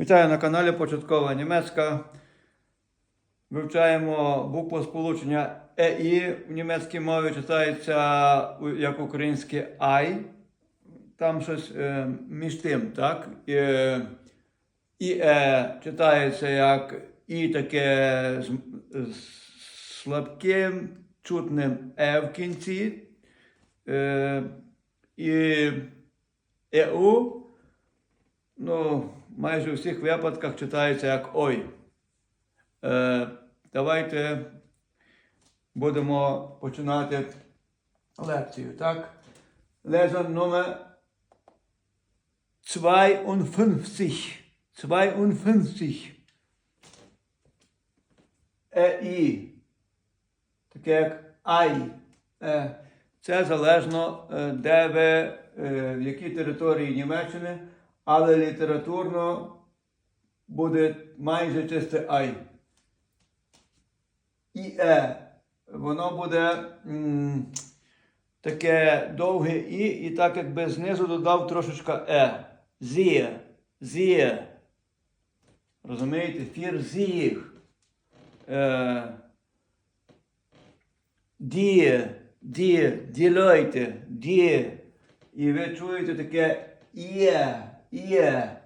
Вітаю на каналі Початкова Німецька. Вивчаємо букву сполучення ЕІ в німецькій мові читається як українське ай. Там щось е, між тим, так? Е, і е читається як І таке з, з слабким, чутним Е в кінці. Е, і ЕУ ну, майже у всіх випадках читається як ой. Е, давайте будемо починати лекцію, так? Lesson номер 52. 52. ЕІ. Таке як ай. Е, Це залежно, е, де ви, е, в якій території Німеччини, але літературно буде майже чисте ай. І е. Воно буде м, таке довге і, і так якби знизу додав трошечка е. Зіє. Зіє. Розумієте? Фір зіг. Е, діє, діє, ділойте, діє. І ви чуєте таке є, є.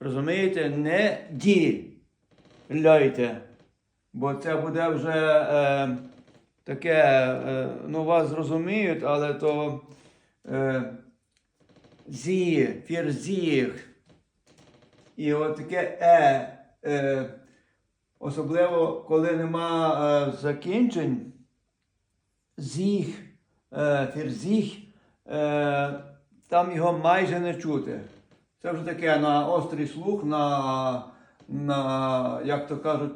Розумієте? Не ді. Льойте. Бо це буде вже е, таке, е, ну вас зрозуміють, але то е, зі, фірзіг. І от таке е, е, особливо коли нема е, закінчень, зіг, е, фірзіг, е, там його майже не чути. Це вже таке на острий слух, на, на як то кажуть,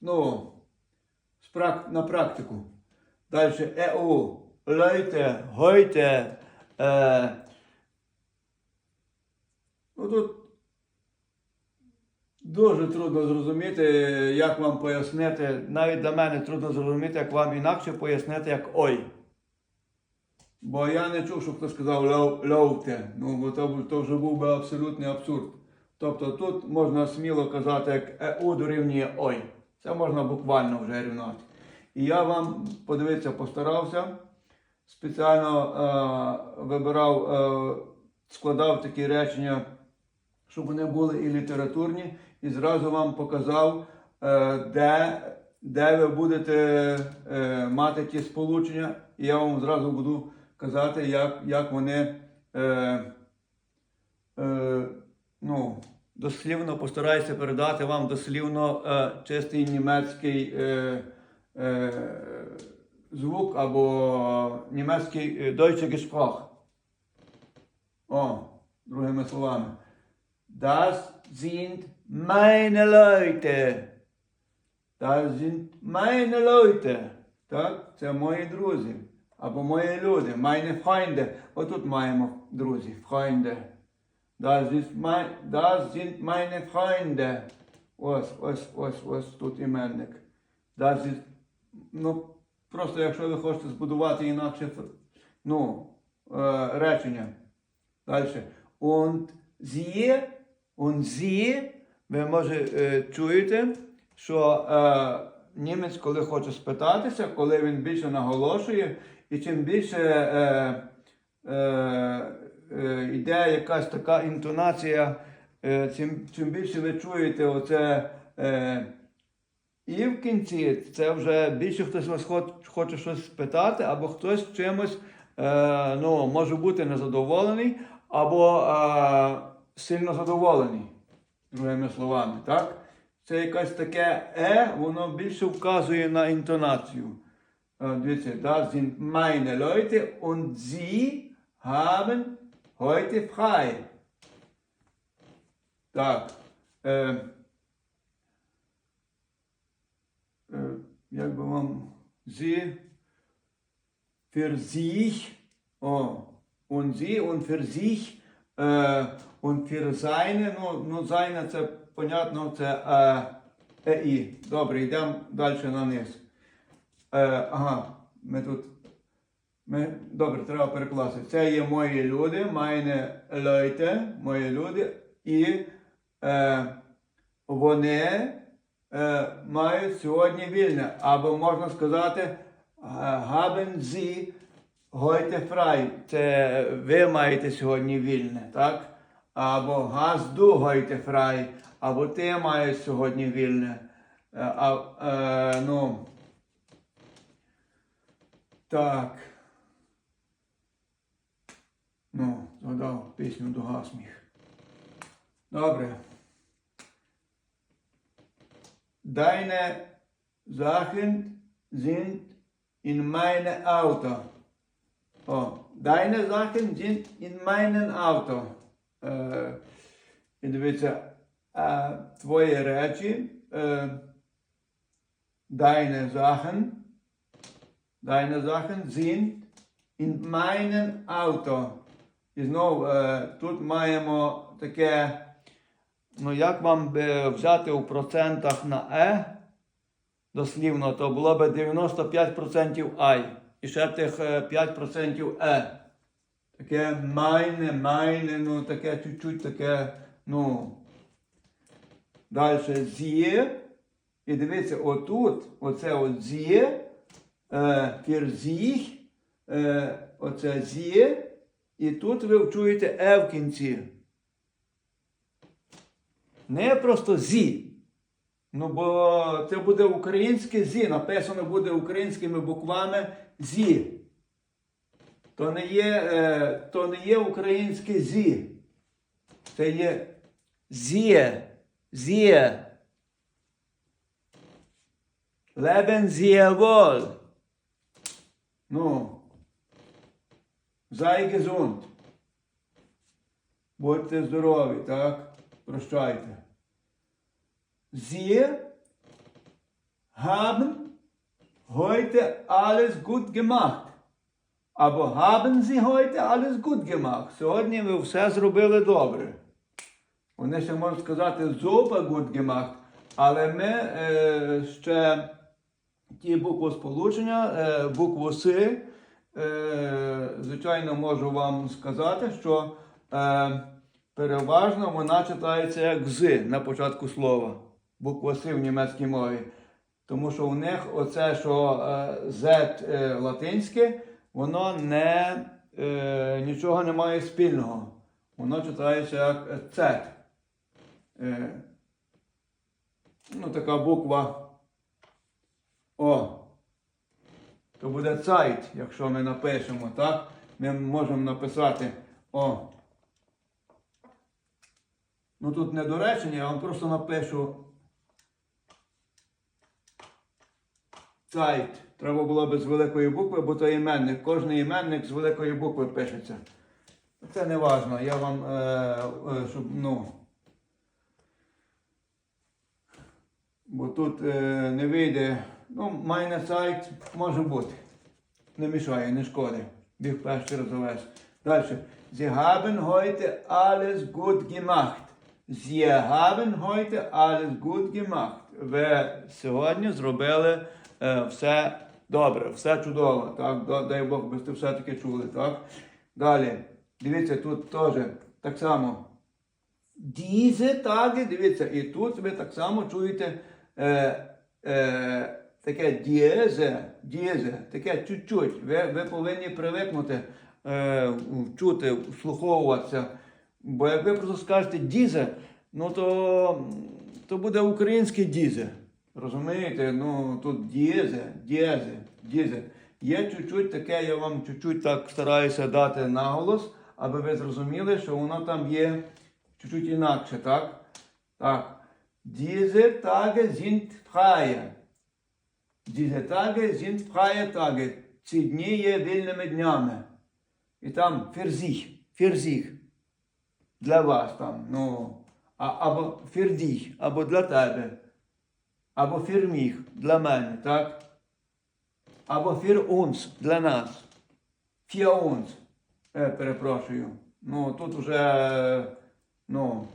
ну, на практику. Далі ЕУ, лейте, гойте. Е, ну тут дуже трудно зрозуміти, як вам пояснити. Навіть для мене трудно зрозуміти, як вам інакше пояснити, як ой. Бо я не чув, щоб хтось сказав «лов- ловте. Ну, бо то, то вже був би абсолютний абсурд. Тобто тут можна сміло казати, як ЕУ дорівнює ой. Це можна буквально вже рівнати. І я вам, подивитися, постарався. Спеціально е, вибирав, е, складав такі речення, щоб вони були і літературні, і зразу вам показав, е, де, де ви будете е, мати ті сполучення, і я вам зразу буду казати, як, як вони е, е, ну, дослівно постараюся передати вам дослівно е, чистий німецький е, е, звук або німецький е, Deutsche Gesprach. О, другими словами. Das sind meine Leute. Das sind meine Leute. Так? Це мої друзі. Або мої люди. Meine Freunde. Отут маємо друзі. Freunde. Das, sind meine Freunde. Ось, ось, ось, ось тут іменник. Das ist, ну, просто якщо ви хочете збудувати інакше ну, е, речення. Далі. Und sie, und sie, ви може е, чуєте, що е, німець, коли хоче спитатися, коли він більше наголошує, і чим більше е, е, е, йде якась така інтонація, е, чим, чим більше ви чуєте оце е, і в кінці, це вже більше хтось вас хоч- хоче щось спитати, або хтось чимось е, ну, може бути незадоволений, або е, сильно задоволений, другими словами. так? Це якесь таке е, воно більше вказує на інтонацію. Е, Дивіться, das sind meine Leute und sie haben heute frei. Так. Е, е, як би вам sie für sich oh, und sie und für sich е, und für seine, ну, ну seine це понятно, це е, ЕІ. Добре, йдемо далі на низ. Е, ага, ми тут. Ми, добре, треба перекласти. Це є мої люди, meine Leute, мої люди. і е, вони е, мають сьогодні вільне. Або можна сказати, haben Sie heute frei. Це ви маєте сьогодні вільне, так? Або hast du frei, або ти маєш сьогодні вільне. Е, А, е, ну, так. Ну, згадав пісню до Гасміх. Добре. Deine Sachen sind in meine Auto. Oh, deine Sachen sind in meinem Auto. Е, і дивіться, твої речі, е, deine Sachen, deine Sachen sind in meinem Auto. І знов е, тут маємо таке, ну як вам би взяти у процентах на Е дослівно, то було би 95% Ай. І ще тих е, 5% Е. Таке майне, майне, ну таке чуть-чуть таке, ну. Далі з'є. І дивіться, отут, оце от з'є, е, фірзіх, е, оце з'є. І тут ви чуєте е в кінці. Не просто зі. Ну, бо це буде українське зі. Написано буде українськими буквами зі. То не є, е, то не є українське зі. Це є зіє. Зіє. Лебен зіє вол. Ну. Sei gesund. Будьте здорові, так? Прощайте. Sie haben heute alles gut gemacht. Або haben Sie heute alles gut gemacht. Сьогодні ви все зробили добре. Вони ще можуть сказати gut gemacht, але ми е, ще ті буквосполучення, е, букву С, е, звичайно, можу вам сказати, що е, переважно вона читається як з на початку слова. Буква С в німецькій мові. Тому що у них оце, що е, Z е, латинське, воно не, е, нічого не має спільного. Воно читається як Z. Е, ну, така буква О. То буде Zeit, якщо ми напишемо, так? Ми можемо написати О. Ну тут не до речення, я вам просто напишу Zeit. Треба було би з великої букви, бо то іменник. Кожний іменник з великої букви пишеться. Це не важно. Я вам, е, е, щоб, ну. Бо тут е, не вийде. Ну, майне сайт може бути. Не мішає, не шкоди. Біг перший раз завез. Далі. Sie haben heute alles gut gemacht. Sie haben heute alles gut gemacht. Ви сьогодні зробили е, все добре, все чудово. Так? Дай Бог, ви все-таки чули. Так? Далі. Дивіться, тут теж так само. Diese Tage, дивіться, і тут ви так само чуєте е, е, таке дієзе, дієзе, таке чуть-чуть. Ви, ви повинні привикнути е, чути, вслуховуватися. Бо як ви просто скажете дізе, ну то, то буде українське дізе. Розумієте? Ну тут дієзе, дієзе, дієзе. Є чуть-чуть таке, я вам чуть-чуть так стараюся дати наголос, аби ви зрозуміли, що воно там є чуть-чуть інакше, так? Так. Diese Tage sind freie. Diese Tage sind freie Tage. Ці дні є вільними днями. І там ферзіх, ферзіх. Для вас там, ну, а, або фердіх, або для тебе. Або фірміх для мене, так? Або фір унс для нас. Фіа унс. Е, перепрошую. Ну, тут вже, ну,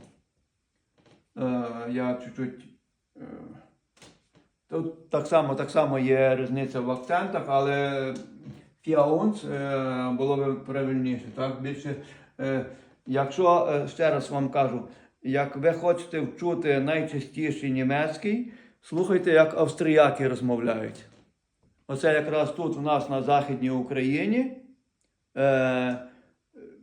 я чуть-чуть. Е, тут так само, так само є різниця в акцентах, але фіаунс е, було б правильніше. Так? Більше, е, якщо, е, ще раз вам кажу, як ви хочете вчути найчастіший німецький, слухайте, як австріяки розмовляють. Оце якраз тут у нас на Західній Україні, е,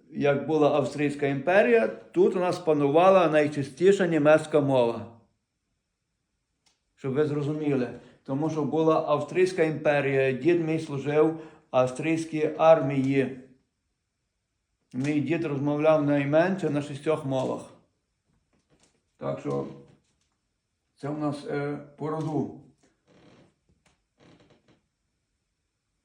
як була Австрійська імперія, тут у нас панувала найчастіша німецька мова. Щоб ви зрозуміли. Тому що була Австрійська імперія, дід мій служив в австрійській армії. Мій дід розмовляв найменше на шістьох мовах. Так що це в нас е, по роду.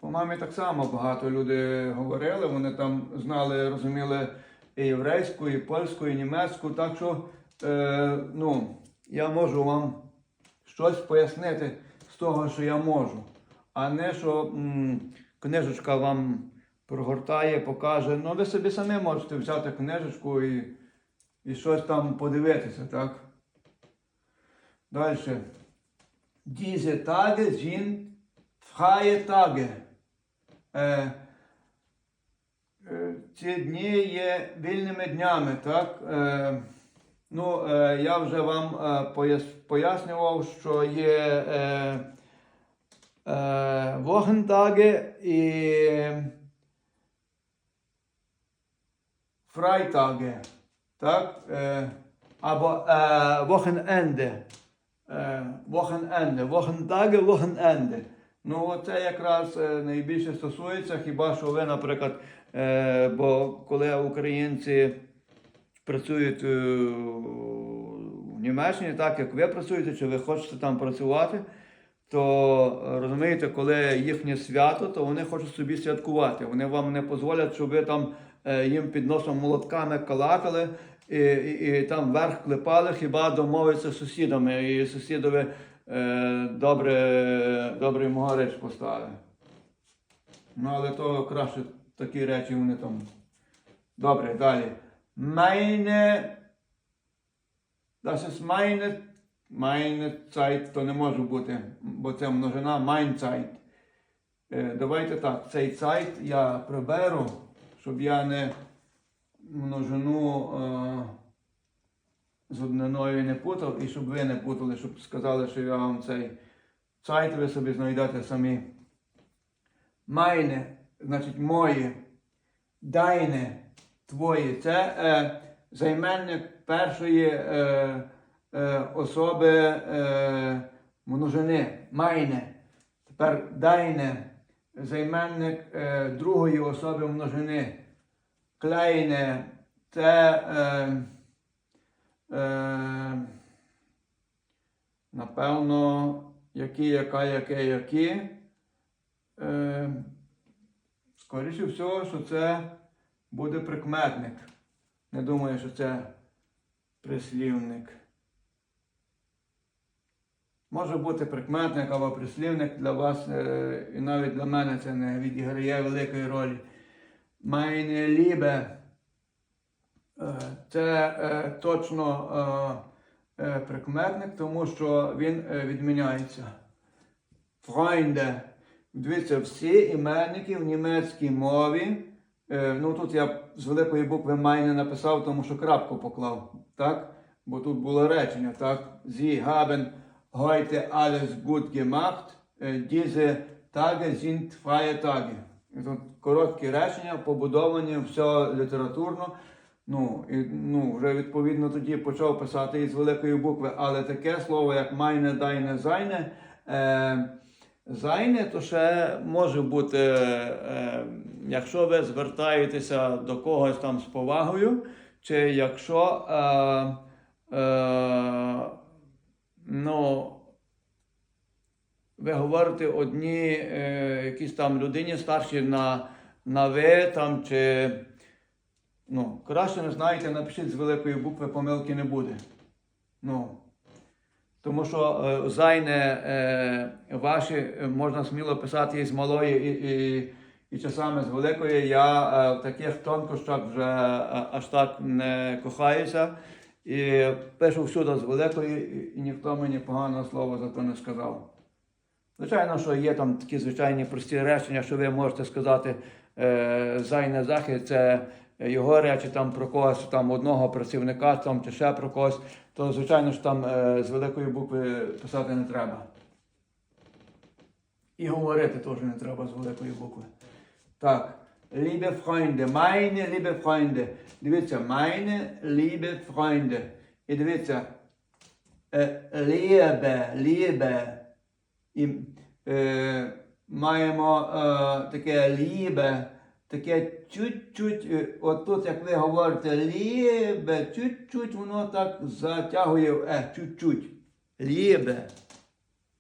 По мамі так само багато люди говорили, вони там знали, розуміли і єврейську, і польську, і німецьку. Так що е, ну, я можу вам щось пояснити з того, що я можу. А не що м, книжечка вам прогортає, покаже. Ну, ви собі самі можете взяти книжечку і, і щось там подивитися, так? Далі. Diese Tage sind freie Tage. Е, е, ці дні є вільними днями, так? Е, ну, я вже вам пояснював, що є Вогентаги і Фрайтаги, так? Або е, Вохененде. Е, Вохененде. Ну, це якраз е, найбільше стосується, хіба що ви, наприклад, е, бо коли українці працюють е, в Німеччині, так як ви працюєте, чи ви хочете там працювати, то е, розумієте, коли їхнє свято, то вони хочуть собі святкувати. Вони вам не дозволять, щоб ви там їм під носом молотками калакали і, і, і там верх клепали, хіба домовитися з сусідами. І сусідові добре, добре йому горич поставили. Ну, але то краще такі речі вони там. Добре, далі. Meine, das ist meine, meine Zeit, то не може бути, бо це множина mein Zeit. Е, давайте так, цей Zeit я приберу, щоб я не множину е, з одниною не путав, і щоб ви не путали, щоб сказали, що я вам цей Zeit ви собі знайдете самі. Meine, значить моє, дайне, твоє. Це е, займенник першої е, е, особи е, множини. Майне. Тепер дайне, займенник е, другої особи множини. Клейне, це е, е, напевно, які, яка, яке, які. Е, скоріше всього, що це буде прикметник. Не думаю, що це прислівник. Може бути прикметник або прислівник для вас, е, і навіть для мене це не відіграє великої ролі. Meine Liebe. Е, Це е, точно е, прикметник, тому що він відміняється. Freunde. Дивіться, всі іменники в німецькій мові. Ну тут я з великої букви «meine» написав, тому що крапку поклав. Так? Бо тут було речення, так? Sie haben heute alles gut gemacht. Diese Tage sind freie Tage. Тут короткі речення, побудовані, все літературно. Ну, і, ну, вже відповідно тоді почав писати із великої букви, але таке слово, як майне, дайне, зайне. Е, Зайне, то ще може бути, е, якщо ви звертаєтеся до когось там з повагою, чи якщо е, е, ну, ви говорите одній е, якійсь там людині старшій на, на ви там, чи ну, краще не знаєте, напишіть з великої букви, помилки не буде. Ну, тому що е, зайне е, ваші е, можна сміло писати із малої і, і, і часами з великої. Я е, в таких тонкощах вже е, аж так не кохаюся. І пишу всюди з великої, і, і ніхто мені поганого слова за то не сказав. Звичайно, що є там такі звичайні прості речення, що ви можете сказати е, зайне захід, це його речі там про когось, там одного працівника там, чи ще про когось, то звичайно ж там е, з великої букви писати не треба. І говорити теж не треба з великої букви. Так. Liebe Freunde, meine liebe Freunde. Дивіться, meine liebe Freunde. І дивіться, е, liebe, liebe. І е, маємо таке liebe, таке чуть-чуть, е, от тут, як ви говорите, liebe, чуть-чуть воно так затягує, е, чуть-чуть. Liebe.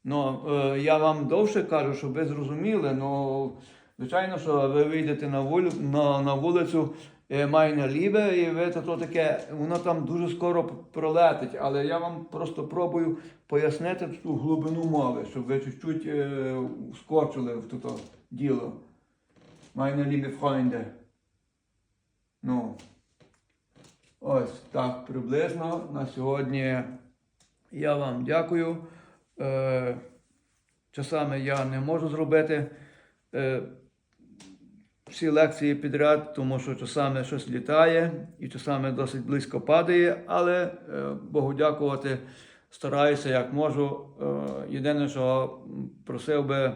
Ну, е, я вам довше кажу, щоб ви зрозуміли. Ну, звичайно, що ви вийдете на, вулю, на, на вулицю, е, майне ліве, і ви то, таке, воно там дуже скоро пролетить. Але я вам просто пробую пояснити ту глибину мови, щоб ви чуть-чуть е, скочили в то діло. Майне ліве фройнде. Ну. Ось так приблизно на сьогодні. Я вам дякую. Е, часами я не можу зробити е, всі лекції підряд, тому що часами щось літає і часами досить близько падає, але е, Богу дякувати, стараюся як можу. Е, єдине, що просив би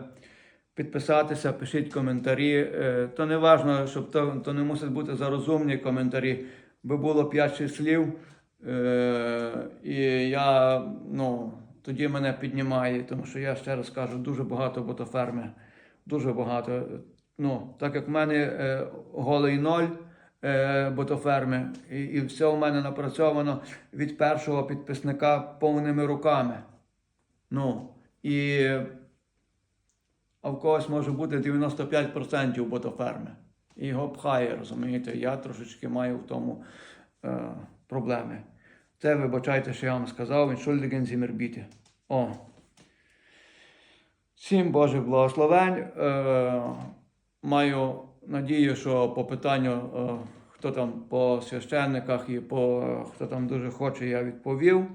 підписатися, пишіть коментарі. Е, то не важливо, щоб то, то не мусить бути за розумні коментарі, би було 5-6 слів. Е, і я, ну, тоді мене піднімає, тому що я ще раз кажу, дуже багато ботоферми. Дуже багато. Ну, так як в мене е, голий ноль ботоферми, і, і все в мене напрацьовано від першого підписника повними руками. Ну, і а в когось може бути 95% ботоферми. І його пхає, розумієте, я трошечки маю в тому е, проблеми. Це вибачайте, що я вам сказав, Entschuldigen Sie mir bitte. О. Всім Божих благословень. Е, маю надію, що по питанню, е, хто там по священниках і по хто там дуже хоче, я відповів,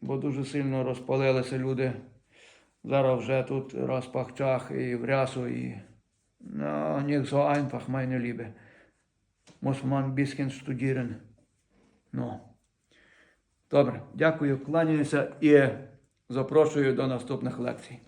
бо дуже сильно розпалилися люди. Зараз вже тут розпахчах і в рясу, і no, nicht so einfach, meine Liebe. Muss man ein bisschen. Добре, дякую, кланяюся і запрошую до наступних лекцій.